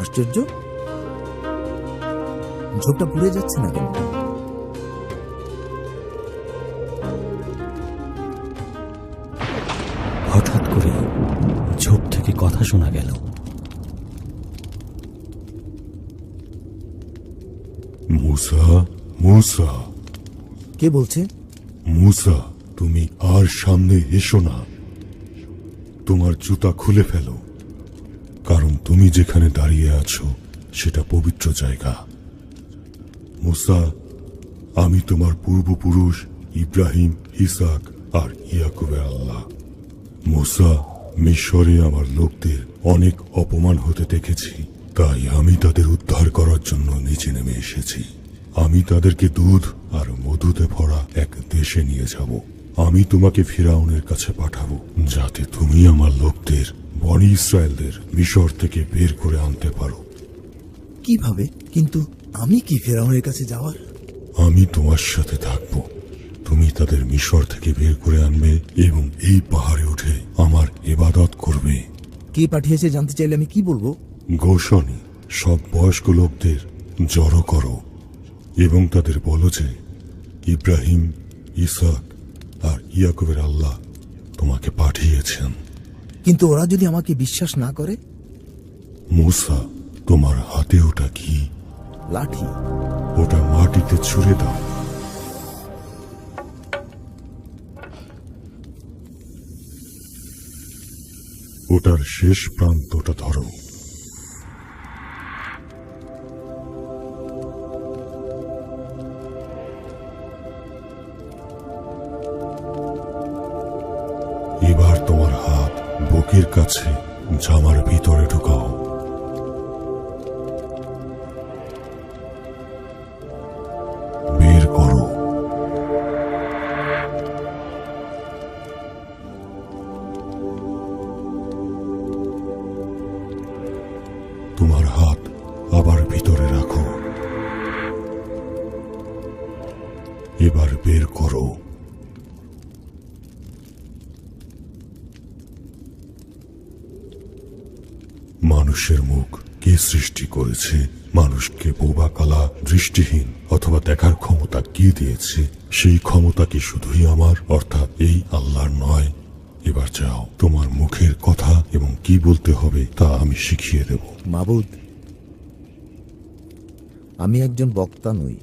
আশ্চর্য? ঝোপটা পুড়ে যাচ্ছে না কেন? হঠাৎ করে ঝোপ থেকে কথা শোনা গেল। মুসা মুসা। কে বলছে? মুসা তুমি আর সামনে এসো না। তোমার জুতা খুলে ফেলো। কারণ তুমি যেখানে দাঁড়িয়ে আছো সেটা পবিত্র জায়গা। মুসা আমি তোমার পূর্বপুরুষ ইব্রাহিম ইসাক আর ইয়াকুবের আল্লাহ। মুসা মিশরে আমার লোকদের অনেক অপমান হতে দেখেছি। তাই আমি তাদের উদ্ধার করার জন্য নিচে নেমে এসেছি। আমি তাদেরকে দুধ আর মধুতে ভরা এক দেশে নিয়ে যাব। আমি তোমাকে ফিরাউনের কাছে পাঠাবো যাতে তুমি আমার লোকদের বনি ইসরায়েলদের মিশর থেকে বের করে আনতে পারো। কীভাবে? কিন্তু আমি কি ফেরাউনের কাছে যাওয়ার? আমি তোমার সাথে থাকব। তুমি তাদের মিশর থেকে বের করে আনবে এবং এই পাহাড়ে উঠে আমার এবাদত করবে। কে পাঠিয়েছে জানতে চাইলে আমি কি বলব? গোষণে সব বয়স্ক লোকদের জড়ো করো। এবং তাদের বলো যে ইব্রাহিম ইসাক আর ইয়াকুবের আল্লাহ তোমাকে পাঠিয়েছেন। কিন্তু ওরা যদি আমাকে বিশ্বাস না করে? মুসা তোমার হাতে ওটা কি? লাঠি। ওটা মাটিতে ছুঁড়ে দাও। ওটার শেষ প্রান্তটা ধরো। বুকের কাছে জামার ভিতরে ঢুকাও। বের করো। তোমার হাত আবার ভিতরে রাখো। এবার বের করো। মানুষের মুখ কে সৃষ্টি করেছে? মানুষকে বোবা কালা দৃষ্টিহীন অথবা দেখার ক্ষমতা কে দিয়েছে? সেই ক্ষমতা কি শুধুই আমার? অর্থাৎ এই আল্লাহর নয়। এবার যাও তোমার মুখের কথা এবং কি বলতে হবে তা আমি শিখিয়ে দেব। মাবুদ আমি একজন বক্তা নই।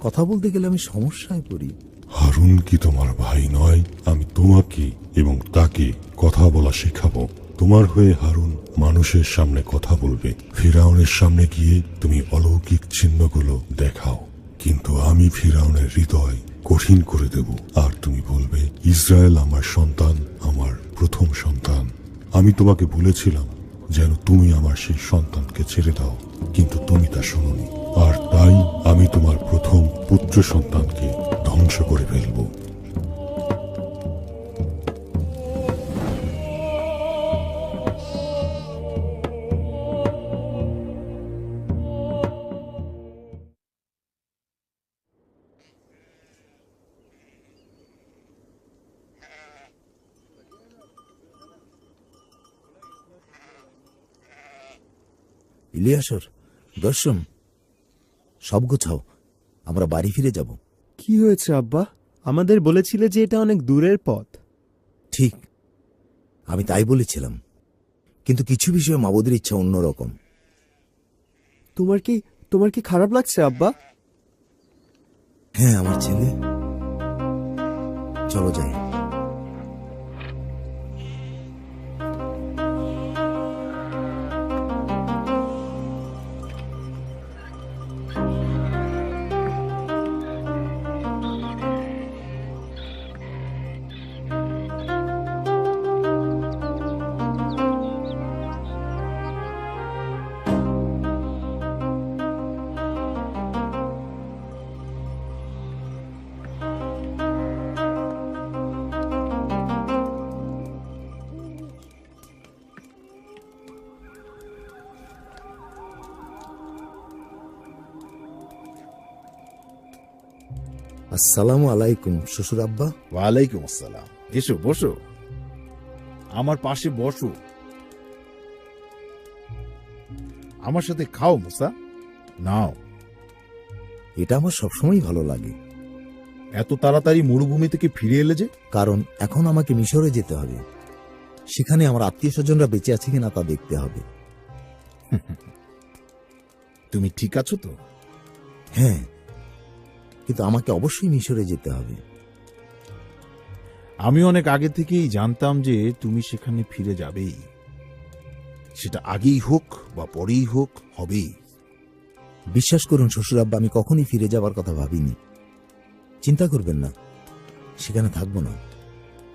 কথা বলতে গেলে আমি সমস্যায় পড়ি। হারুন কি তোমার ভাই নয়? আমি তোমাকে এবং তাকে কথা বলা শেখাবো। তোমার হয়ে হারুন মানুষের সামনে কথা বলবে। ফিরাউনের সামনে গিয়ে তুমি অলৌকিক চিহ্নগুলো দেখাও। কিন্তু আমি ফিরাউনের হৃদয় কঠিন করে দেব। আর তুমি বলবে, ইসরায়েল আমার সন্তান, আমার প্রথম সন্তান। আমি তোমাকে বলেছিলাম যেন তুমি আমার সেই সন্তানকে ছেড়ে দাও, কিন্তু তুমি তা শোনোনি। আর তাই আমি তোমার প্রথম পুত্র সন্তানকে ধ্বংস করে ফেলব। ইলিয়াসর দর্শন সব গোছাও আমরা বাড়ি ফিরে যাব। কি হয়েছে আব্বা? আমাদের বলেছিলে যে এটা অনেক দূরের পথ। ঠিক আমি তাই বলেছিলাম। কিন্তু কিছু বিষয়ে মাবুদের ইচ্ছা অন্যরকম। তোমার কি তোমার কি খারাপ লাগছে আব্বা? হ্যাঁ আমার ছেলে। চলো যাই। আসসালামু আলাইকুম শ্বশুর আব্বা। ওয়ালাইকুম আসসালাম। এসো বসো। আমার পাশে বসো। আমার সাথে খাও মুসা। নাও। এটা আমার সবসময় ভালো লাগে। এত তাড়াতাড়ি মরুভূমি থেকে ফিরে এলে যে? কারণ এখন আমাকে মিশরে যেতে হবে। সেখানে আমার আত্মীয় স্বজনরা বেঁচে আছে কিনা তা দেখতে হবে। তুমি ঠিক আছো তো? হ্যাঁ কিন্তু আমাকে অবশ্যই মিশরে যেতে হবে। আমি অনেক আগে থেকেই জানতাম যে তুমি সেখানে ফিরে যাবেই। সেটা আগেই হোক বা পরেই হোক হবেই। বিশ্বাস করুন শ্বশুর আব্বা আমি কখনই ফিরে যাবার কথা ভাবিনি। চিন্তা করবেন না সেখানে থাকব না।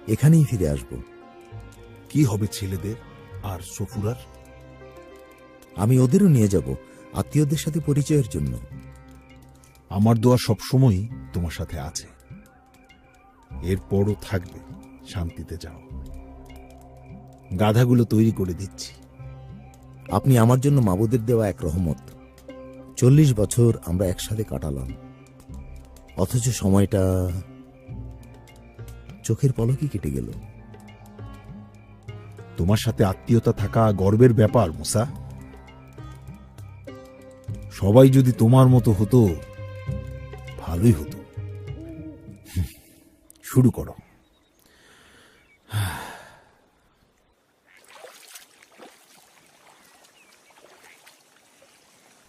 এখানেই ফিরে আসব। কি হবে ছেলেদের আর সফুরার? আমি ওদেরও নিয়ে যাব আত্মীয়দের সাথে পরিচয়ের জন্য। আমার দোয়া সবসময়ই তোমার সাথে আছে। এরপরও থাকবে, শান্তিতে যাও। গাধাগুলো তৈরি করে দিচ্ছি। আপনি আমার জন্য মাবুদের দেওয়া এক রহমত। চল্লিশ বছর আমরা একসাথে কাটালাম। অথচ সময়টা চোখের পলকই কেটে গেল। তোমার সাথে আত্মীয়তা থাকা গর্বের ব্যাপার, মুসা। সবাই যদি তোমার মতো হতো ভালোই হতো। শুরু করো।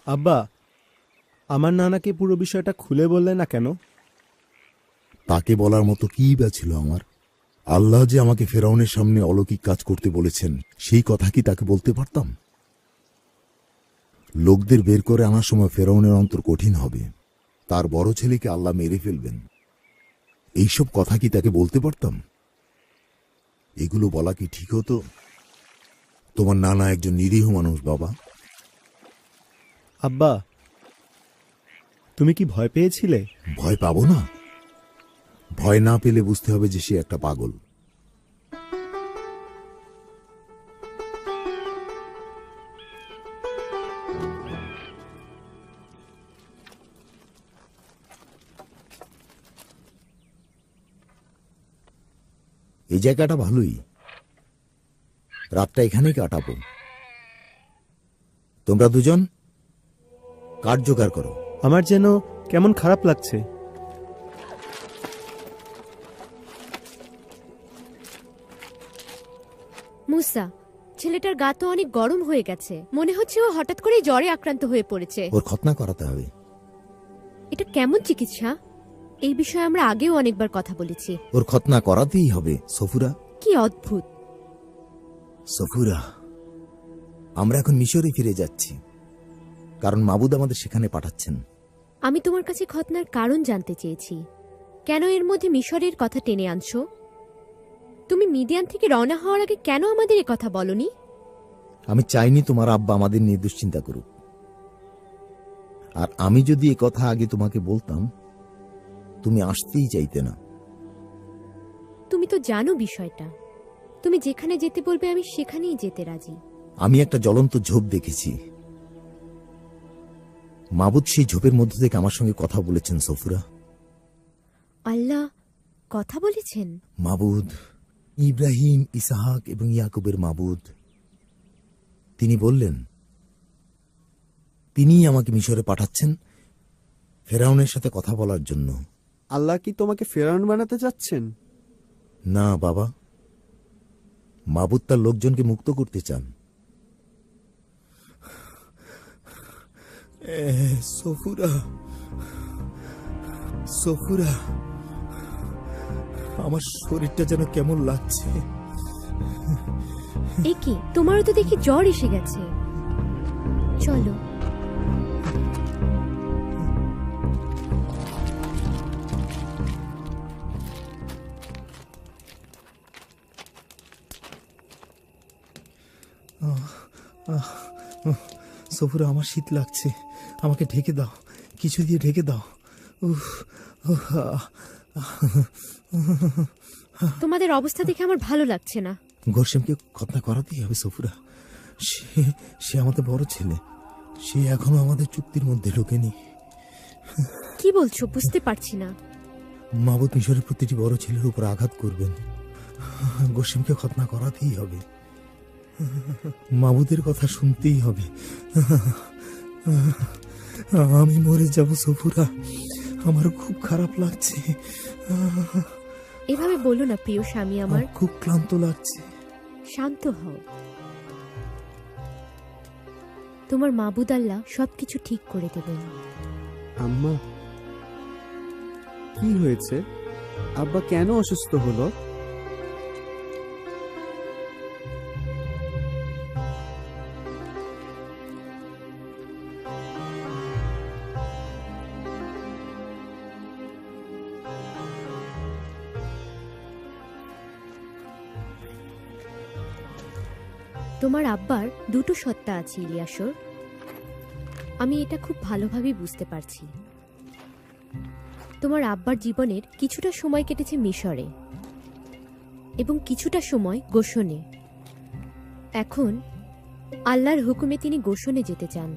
আব্বা আমার নানাকে পুরো বিষয়টা খুলে বললে না কেন? তাকে বলার মতো কি বা ছিল আমার? আল্লাহ যে আমাকে ফেরাউনের সামনে অলৌকিক কাজ করতে বলেছেন সেই কথা কি তাকে বলতে পারতাম? লোকদের বের করে আনার সময় ফেরাউনের অন্তর কঠিন হবে। তার বড় ছেলেকে আল্লাহ মেরে ফেলবেন। এইসব কথা কি তাকে বলতে পারতাম? এগুলো বলা কি ঠিক হতো? তোমার নানা একজন নিরীহ মানুষ বাবা। আব্বা তুমি কি ভয় পেয়েছিলে? ভয় পাবো না। ভয় না পেলে বুঝতে হবে যে সে একটা পাগল। এই জায়গাটা ভালোই। রাতটা এখানেই কাটাবো। তোমরা দুজন কাঠ জোগাড় করো। আমার যেন কেমন খারাপ লাগছে। মুসা ছেলেটার গা তো অনেক গরম হয়ে গেছে। মনে হচ্ছে ও হঠাৎ করে জ্বরে আক্রান্ত হয়ে পড়েছে। ওর খতনা করাতে হবে। এটা কেমন চিকিৎসা? এই বিষয়ে আমরা আগেও অনেকবার কথা বলেছি। ওর খতনা করাতেই হবে সফুরা। কি অদ্ভুত। সফুরা আমরা এখন মিশরে ফিরে যাচ্ছি। কারণ মাবুদ আমাদের সেখানে পাঠাচ্ছেন। আমি তোমার কাছে খতনার কারণ জানতে চেয়েছি। কেন এর মধ্যে মিশরের কথা টেনে আনছো? তুমি মিডিয়ান থেকে রওনা হওয়ার আগে কেন আমাদের এ কথা বলনি? আমি চাইনি তোমার আব্বা আমাদের নিয়ে দুশ্চিন্তা করুক। আর আমি যদি এ কথা আগে তোমাকে বলতাম তুমি আসতেই চাইতে না। তুমি তো জানো বিষয়টা। তুমি যেখানে যেতে বলবে আমি সেখানেই যেতে রাজি। আমি একটা জ্বলন্ত ঝোপ দেখেছি। মাবুদ সেই ঝোপের মধ্য থেকে আমার সঙ্গে কথা বলেছেন সফুরা। আল্লাহ কথা বলেছেন? মাবুদ ইব্রাহিম ইসাহাক এবং ইয়াকুবের মাবুদ। তিনি বললেন তিনিই আমাকে মিশরে পাঠাচ্ছেন ফেরাউনের সাথে কথা বলার জন্য। আল্লাহ কি তোমাকে ফেরাউন বানাতে চাচ্ছেন? না বাবা। মাবুদ তার লোকজনকে মুক্ত করতে চান। সফুরা। সফুরা আমার শরীরটা যেন কেমন লাগছে। এ কি তোমারও তো দেখি জ্বর এসে গেছে। চলো। সফুরা আমার শীত লাগছে। আমাকে ঢেকে দাও কিছু দিয়ে ঢেকে দাও। উফ। তোমাদের অবস্থা দেখে আমার ভালো লাগছে না। গোরসেমকে খতনা করাতেই হবে সফুরা। সে সে আমাদের বড় ছেলে। সে এখনও আমাদের চুক্তির মধ্যে ঢোকেনি। কি বলছো? বুঝতে পারছি না। মাবুদ মিশরের প্রতিটি বড় ছেলের উপর আঘাত করবেন। গোসিমকে খতনা করাতেই হবে। মাবুদের কথা শুনতেই হবে। আমি মরে যাব সফুরা। আমার খুব খারাপ লাগছে। এভাবে বলো না প্রিয় স্বামী আমার। আমার খুব ক্লান্ত লাগছে। শান্ত হও। তোমার মাবুদ আল্লাহ সবকিছু ঠিক করে দেবেন। আম্মা কি হয়েছে? আব্বা কেন অসুস্থ হলো? তোমার আব্বার দুটো সত্তা আছে ইলিয়াসর। আমি এটা খুব ভালোভাবে বুঝতে পারছি। তোমার আব্বার জীবনের কিছুটা সময় কেটেছে মিশরে এবং কিছুটা সময় গোসনে। এখন আল্লাহর হুকুমে তিনি গোসনে যেতে চান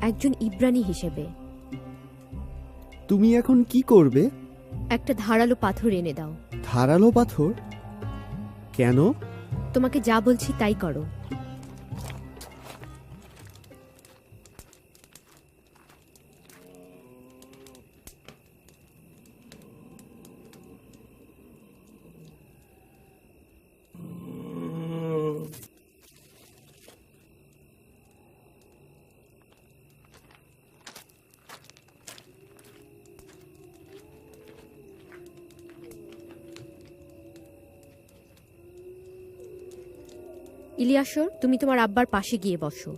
একজন ইব্রানি হিসেবে। তুমি এখন কি করবে? একটা ধারালো পাথর এনে দাও। ধারালো পাথর? কেন? তোমাকে যা বলছি তাই করো। ইলিয়াসর তুমি তোমার আব্বার পাশে গিয়ে বসো।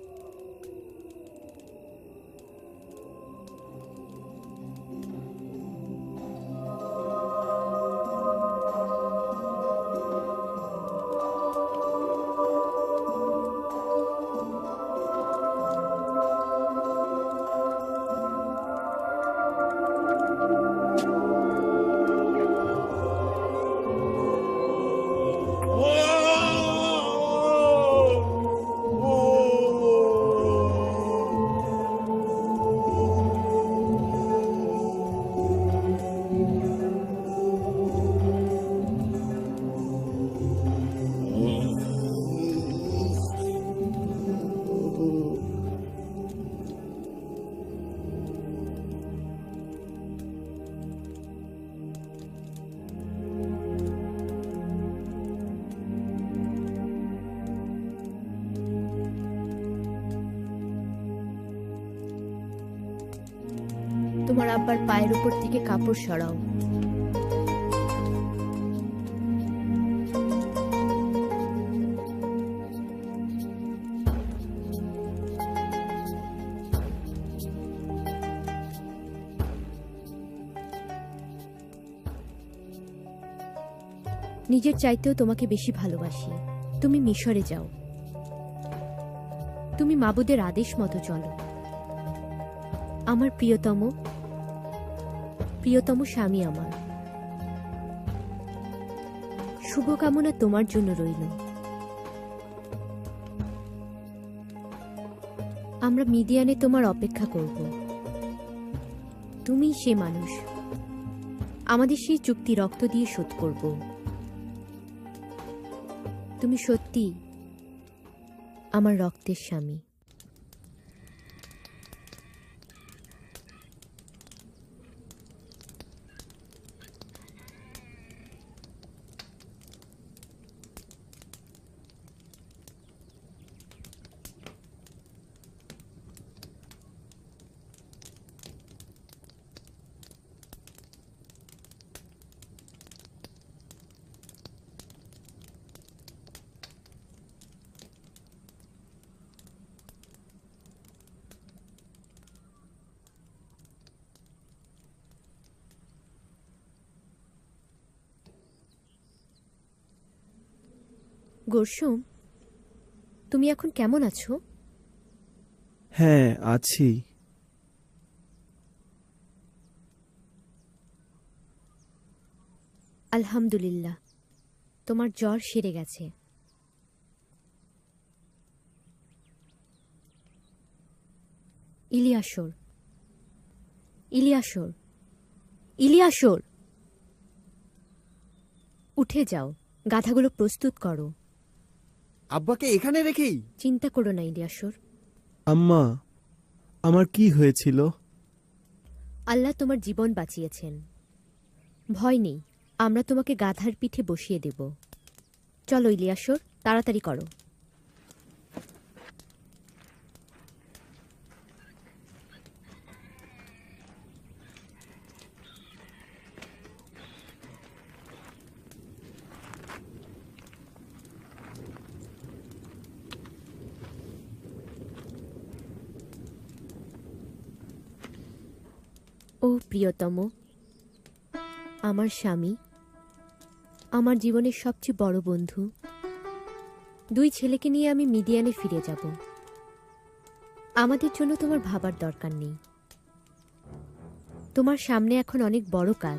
তোমার আব্বার পায়ের উপর থেকে কাপড় সরাও। নিজের চাইতেও তোমাকে বেশি ভালোবাসি। তুমি মিশরে যাও। তুমি মাবুদের আদেশ মতো চলো। আমার প্রিয়তম প্রিয়তম স্বামী আমার। শুভকামনা তোমার জন্য রইল। আমরা মিডিয়ানে তোমার অপেক্ষা করব। তুমি সে মানুষ। আমাদের সেই চুক্তি রক্ত দিয়ে শোধ করব। তুমি সত্যি আমার রক্তের স্বামী। গোরসুম তুমি এখন কেমন আছো? হ্যাঁ আছি। আলহামদুলিল্লাহ তোমার জ্বর সেরে গেছে। ইলিয়াসর ইলিয়াসর ইলিয়াসর! উঠে যাও গাধাগুলো প্রস্তুত করো। আব্বাকে এখানে রেখেই? চিন্তা করো না ইলিয়াসর আম্মা আমার কি হয়েছিল? আল্লাহ তোমার জীবন বাঁচিয়েছেন। ভয় নেই আমরা তোমাকে গাধার পিঠে বসিয়ে দেব। চলো ইলিয়াসর তাড়াতাড়ি করো। ও প্রিয়তম, আমার স্বামী, আমার জীবনের সবচেয়ে বড় বন্ধু, দুই ছেলেকে নিয়ে আমি মিডিয়ানে ফিরে যাব। আমাদের জন্য তোমার ভাবার দরকার নেই। তোমার সামনে এখন অনেক বড় কাজ।